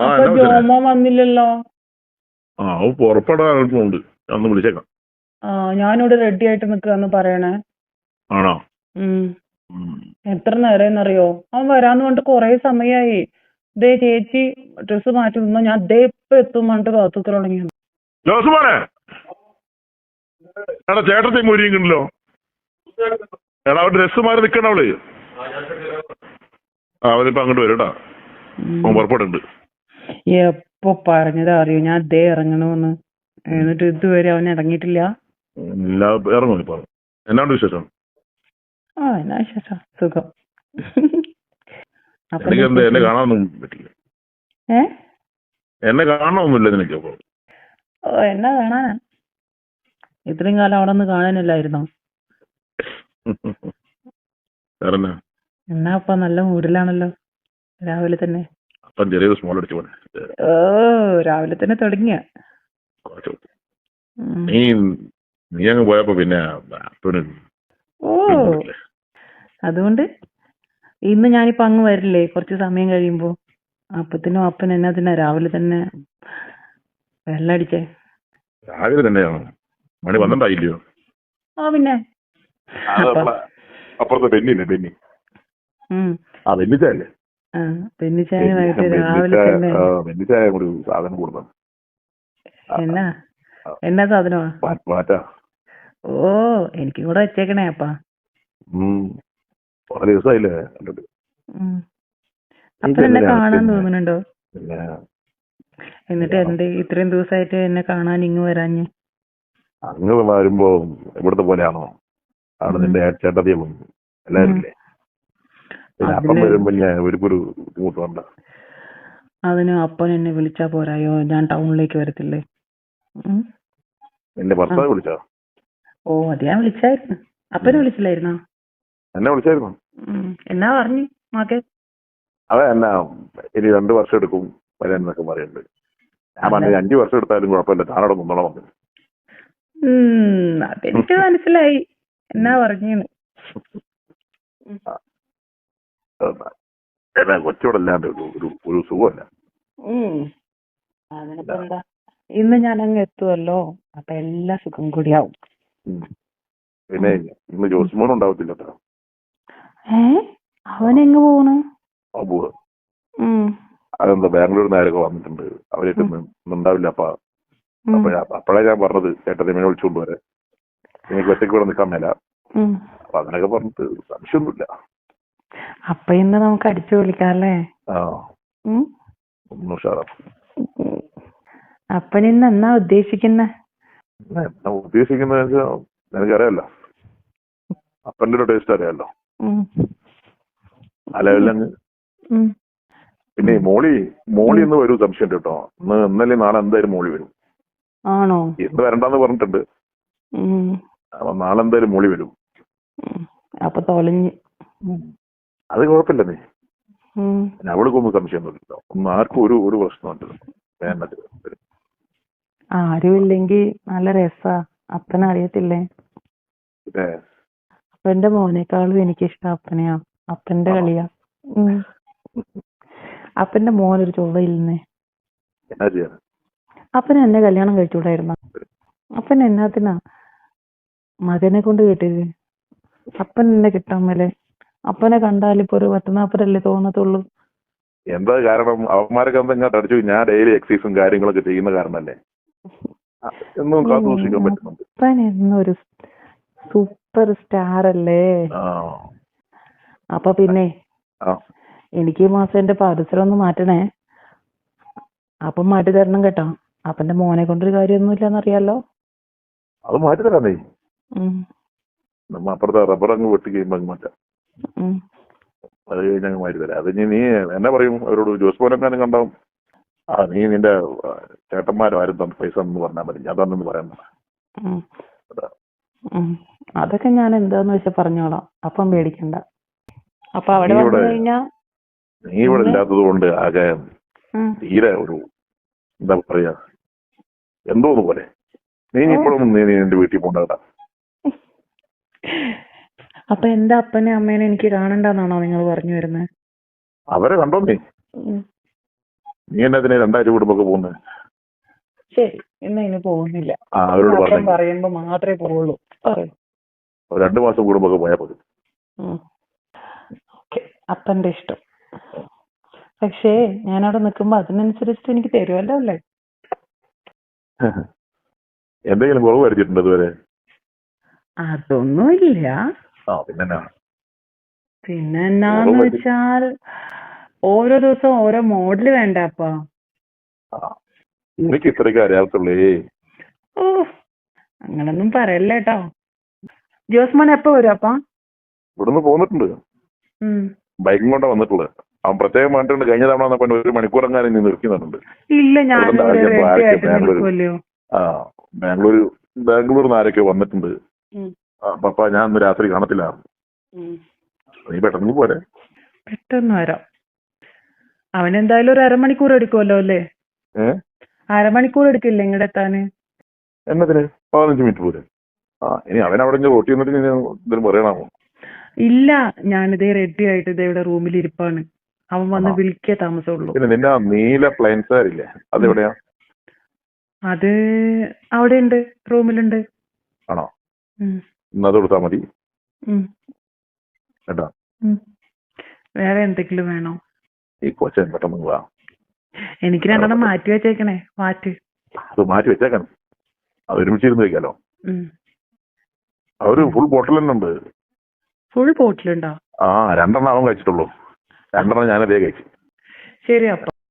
ആ അപ്പൊ ജോമോൻ വന്നില്ലല്ലോ? ആ അവ പുറപ്പെടാനുണ്ട് ഒന്ന് വിളിച്ചേക്കാം. ആ ഞാനിവിടെ റെഡി ആയിട്ട് നിൽക്കാന്ന് പറയണേ. ആണോ? ഉം. ഉം. എത്ര നേരമെന്നറിയോ അവൻ വരാന്ന് പറഞ്ഞിട്ട് കൊറേ സമയായി. ദേ ചേച്ചി ഡ്രസ് മാറ്റി നിന്നോ? ഞാൻ ദേ ഇപ്പൊ എത്തും പറഞ്ഞിട്ട് കാത്തു തുടങ്ങി. ജോസ് മോനെ എടാ ചേട്ടത്തെ മുരിയുണ്ടല്ലോ എടാ അവൻ ഡ്രസ് മാറി നിൽക്കണ അവൾ. ആ അവനിപ്പോ അങ്ങോട്ട് വരും കേട്ടാ അവൻ പുറപ്പെടുണ്ട്. എപ്പോ പറഞ്ഞതാ അറിയോ? ഞാൻ ദേ ഇറങ്ങണമെന്ന് എന്നിട്ട് ഇതുവരെ അവൻ ഇറങ്ങിയിട്ടില്ല. ഇറങ്ങും ഇപ്പൊ. എന്നാണ്ട് വിശേഷം? ആ എന്നാ വിശേഷം. സുഖം. അപ്പൊ എനിക്ക് എന്താ എന്നെ കാണാനൊന്നും പറ്റില്ല. ഏ? എന്നെ കാണണമൊന്നുമില്ല നിനക്ക് അപ്പൊ ഓ എന്നാ കാണാനാ? ഇത്രയും കാലം അവിടെ നിന്ന് കാണാനില്ലായിരുന്നോ? എന്നാ എന്നാ അപ്പൊ നല്ല മൂഡിലാണല്ലോ. രാവിലെ തന്നെ. അപ്പം ചെറിയൊരു സ്മോൾ അടിച്ചു പോണേ ഓ രാവിലെ തന്നെ തുടങ്ങിയ. നീ നീ അങ്ങ് പോയപ്പോ പിന്നെ ഓ അതുകൊണ്ട് ഇന്ന് ഞാനിപ്പോ അങ്ങ് വരില്ലേ? കുറച്ച് സമയം കഴിയുമ്പോ. അപ്പത്തിനും അപ്പൻ എന്നാ തന്നെ? രാവിലെ തന്നെ വെള്ളടിച്ചേ രാവിലെ തന്നെയാണോ? മണി പന്ത്രണ്ടായില്ലയോ? ആ പിന്നെ. അപ്പൊ അപ്പുറത്തെ ബെന്നില്ലേ ബെന്നി? ആ ബെന്നിച്ചല്ലേ സാധനം എന്നാ? എന്നാ സാധനമാ? ഓ എനിക്ക് കൂടെ വെച്ചേക്കണേ അപ്പാ. ദിവസമായില്ലേ. അപ്പൻ എന്നെ കാണാൻ തോന്നുന്നുണ്ടോ? എന്നിട്ട് എന്ത് ഇത്രയും ദിവസമായിട്ട് എന്നെ കാണാൻ ഇങ്ങ് വരാഞ്ഞ്? അങ്ങ് വരുമ്പോ ഇവിടുത്തെ പോലെയാണോ? അവിടെ. നിന്റെ ചേട്ടത്തിയും എല്ലാരും ഇല്ലേ? അപ്പം അതിന് വരുമ്പോ ഞാൻ ഒരു ബുദ്ധിമുട്ട് വേണ്ട അതിന് അപ്പൻ എന്നെ വിളിച്ചാ പോരായോ? ഞാൻ ടൗണിലേക്ക് വരത്തില്ലേ? ഉം. നിന്റെ ഭർത്താവ് വിളിച്ചോ? ഓ അത് ഞാൻ വിളിച്ചായിരുന്നു. അപ്പനെ വിളിച്ചില്ലായിരുന്നോ? എന്നെ വിളിച്ചായിരുന്നു. എന്നാ പറഞ്ഞു? മാക്കെ അതെ എന്നാ ഇനി രണ്ടു വർഷം എടുക്കും വരാൻ എന്നൊക്കെ പറയുന്നുണ്ട്. ഞാൻ പറഞ്ഞു അഞ്ചു വർഷം എടുത്താലും കുഴപ്പമില്ല. താനോട് നിന്നോളം വന്നു അതെനിക്ക് മനസ്സിലായി. എന്നാ പറഞ്ഞേന്ന്. എന്നാ കൊച്ചോടല്ലാണ്ട് ഒരു ഒരു ഒരു സുഖമല്ല. ഉം. അതിനിപ്പോ എന്താ? ഇന്ന് ഞാൻ അങ്ങ് എത്തുമല്ലോ അപ്പൊ എല്ലാ സുഖം കൂടിയാവും. പിന്നെ ഇന്ന് ജോസ്മോൻ ഉണ്ടാവത്തില്ല ഏ? അവൻ എങ്ങ് പോണു? അതെന്താ ബാംഗ്ലൂരിൽ നിന്ന് ആരൊക്കെ വന്നിട്ടുണ്ട്? അവരൊക്കെ ഉണ്ടാവില്ല അപ്പ. അപ്പഴാ ഞാൻ പറഞ്ഞത്. ചേട്ടൻ ഇവനെ വിളിച്ചുകൊണ്ട് വരെ എനിക്ക് ഒറ്റയ്ക്ക് ഇവിടെ നിൽക്കാൻ മേല. അപ്പൊ അങ്ങനെയൊക്കെ പറഞ്ഞിട്ട് സംശയമൊന്നുമില്ല. അപ്പൊ ഇന്ന് നമുക്ക് അടിച്ചു ഉഷാറാം ഉം. അപ്പനിന്ന് എന്നാ ഉദ്ദേശിക്കുന്ന? ഉദ്ദേശിക്കുന്ന എനിക്കറിയാലോ ഒരു ടേസ്റ്റ് അറിയാലോ. ലെവലിലങ്ങ് പിന്നെ മോളി മോളി ഇന്ന് വരും സംശയം കേട്ടോ. ഇന്ന് ഇന്നലെ നാളെ എന്തായാലും മോളി വരും. ആണോ? ഇന്ന് വരണ്ടെന്ന് പറഞ്ഞിട്ടുണ്ട്. നാളെ എന്തായാലും മോളി വരും. അപ്പൊ തൊലഞ്ഞ്. അത് കുഴപ്പമില്ല നീ. പിന്നെ അവൾക്കൊന്നും സംശയമൊന്നുമില്ല ഒന്നും ആർക്കും ഒരു ഒരു പ്രശ്നമുണ്ട് ആരുമില്ലെങ്കിൽ ആരുമില്ലെങ്കി നല്ല രസാ. അപ്പന അറിയത്തില്ലേ? അപ്പന്റെ മോനേക്കാളും എനിക്കിഷ്ടം അപ്പനെയാ. അപ്പന്റെ? കളിയാ. അപ്പന്റെ മോനൊരു ചൊവ്വയില്ലെന്നേ ചോദയില്ലേ അപ്പന അപ്പന് എന്നെ കല്യാണം കഴിച്ചുകൂടായിരുന്ന? അപ്പൻ എന്നാത്തിനാ മകനെ കൊണ്ട് കേട്ടത് അപ്പൻ എന്നെ കിട്ടാൻ മേലെ അപ്പനെ കണ്ടാൽ ഇപ്പൊ ഒരു പത്ത് നാപ്പതല്ലേ തോന്നത്തുള്ളൂ. എന്താ കാരണം? അവന്മാരൊക്കെ എന്താ ഇങ്ങോട്ട് അടിച്ചു ഞാൻ ഡെയിലി എക്സസൈസും കാര്യങ്ങളൊക്കെ ചെയ്യുന്ന കാരണല്ലേ? എന്നും കാത്തു സൂക്ഷിക്കാൻ പറ്റുന്നുണ്ട്. അപ്പൻ എന്നൊരു സൂപ്പർ സ്റ്റാർ അല്ലേ? അപ്പൊ പിന്നെ എനിക്ക് ഈ മാസം എന്റെ പാദസരം ഒന്ന് മാറ്റണേ. അപ്പം മാറ്റി തരണം കേട്ടോ. അപ്പന്റെ മോനെ കൊണ്ടൊരു കാര്യമൊന്നുമില്ലെന്നറിയാലോ. അത് മാറ്റി തരാം നീ. ഉം. നമ്മ അപ്പുറത്തെ റബ്ബർ അങ്ങ് വെട്ടി കഴിയുമ്പോ അങ്ങ് മാറ്റാം. അത് കഴിഞ്ഞ് അങ്ങ് മാറ്റി തരാം അത് ഇനി നീ എന്നെ പറയും അവരോട് ജോസ് പോലെങ്ങാനും കണ്ടാവും. ആ നീ നിന്റെ ചേട്ടന്മാരും ആരും തന്നെ പൈസ എന്ന് പറഞ്ഞാൽ മതി. ഞാൻ തന്നെ പറയാൻ. അതൊക്കെ ഞാൻ എന്താന്ന് വെച്ചാ പറഞ്ഞോളാം. അപ്പം പേടിക്കണ്ട. അപ്പൊ അവിടെ നീ ഇവിടെ- ഇല്ലാത്തത് കൊണ്ട് ആകെ തീരെ ഒരു എന്താ പറയാ എന്തോന്ന് പോലെ. നീ ഇപ്പോഴും നീ നീ എന്റെ വീട്ടിൽ പോകണ്ട അപ്പൊ എന്റെ അപ്പനെ അമ്മേനെ എനിക്ക് കാണണ്ടെന്നാണോ നിങ്ങൾ പറഞ്ഞു വരുന്നത് അവരെ കണ്ടോ നീ? നീ എന്നതിനെ രണ്ടാഴ്ച കൂടുമ്പോ പോകുന്നത് ശരി എന്നാ ഇനി പോകുന്നില്ല. ആ അവരോട് അപ്പം പറഞ്ഞു. പറയുമ്പോ മാത്രമേ പോവുള്ളൂ. പറയൂ. രണ്ടു മാസം കൂടുമ്പോ പോയാൽ മതി ഉം. ഓക്കേ. അപ്പന്റെ ഇഷ്ടം. പക്ഷേ ഞാൻ അവിടെ നിൽക്കുമ്പോ അതിനനുസരിച്ചിട്ട് എനിക്ക് തരുമല്ലോ അല്ലേ? എന്തെങ്കിലും കുറവ് വരുത്തിയിട്ടുണ്ട് ഇതുവരെ? അതൊന്നുമില്ല. ആ പിന്നെ എന്നാ? പിന്നെ എന്നാന്ന് വെച്ചാൽ ഓരോ ദിവസം ഓരോ മോഡൽ വേണ്ട അപ്പാ? എനിക്ക് ഇത്രയൊക്കെ അറിയാത്തുള്ളേ ഓ അങ്ങനൊന്നും പറയല്ലേ കേട്ടോ ജോസ്മോൻ എപ്പോ വരും അപ്പാ? ഇവിടുന്ന് പോന്നിട്ടുണ്ട്. ബൈക്കും കൊണ്ടാ വന്നിട്ടുള്ളത് അവൻ പ്രത്യേകം പറഞ്ഞിട്ടുണ്ട് കഴിഞ്ഞ തവണ വന്നപ്പോ ഒരു മണിക്കൂർ എങ്ങാനും നീ നിർത്തിക്കുന്നുണ്ട് ഇല്ല ഞാൻ ബാംഗ്ലൂർ. ആ ബാംഗ്ലൂർ ബാംഗ്ലൂരിൽ നിന്ന് ആരൊക്കെ വന്നിട്ടുണ്ട്. പപ്പ ഞാൻ ഇന്ന് രാത്രി കാണത്തില്ല. ഉം. നീ പെട്ടെന്ന് പോരെ. പെട്ടെന്ന് വരാം. അവൻ എന്തായാലും ഒരു അരമണിക്കൂർ എടുക്കുമല്ലോ അല്ലേ? അരമണിക്കൂർ എടുക്കില്ല ഇങ്ങടെ എത്താന് എന്നതിന്? പതിനഞ്ച് മിനിറ്റ് പോരെ. ആ ഇനി അവൻ അവിടെ റോട്ടി വന്നിട്ട് പറയണമോ ഇല്ല ഞാനിതേ റെഡി ആയിട്ട് ഇതേ ഇവിടെ റൂമിൽ ഇരിപ്പാണ്. അവൻ വന്ന്? വിളിക്കേ താമസമുള്ളൂ. പിന്നെ നിന്റെ നീല നീല പ്ലെയിൻസാരില്ലേ അതെവിടെയാ? അത് അവിടെ ഉണ്ട് റൂമിലുണ്ട് ആണോ? അത് കൊടുത്താൽ മതി. കേട്ടാ? വേറെ എന്തെങ്കിലും വേണോ? ഈ കൊച്ചൻ പെട്ടെന്ന് എനിക്ക് രണ്ടെണ്ണം മാറ്റി വെച്ചേക്കണേ. മാറ്റി. അത് മാറ്റി വെച്ചേക്കണം. അത് ഒരുമിച്ചിരുന്ന് വെക്കാലോ. അവർ ഫുൾ ബോട്ടിൽ തന്നെ ഉണ്ട്. ഫുൾ ബോട്ടിലുണ്ടോ ആ രണ്ടെണ്ണം അവൻ കഴിച്ചിട്ടുള്ളൂ. രണ്ടെണ്ണം ഞാനതേ കഴിച്ചു. ശരി അപ്പ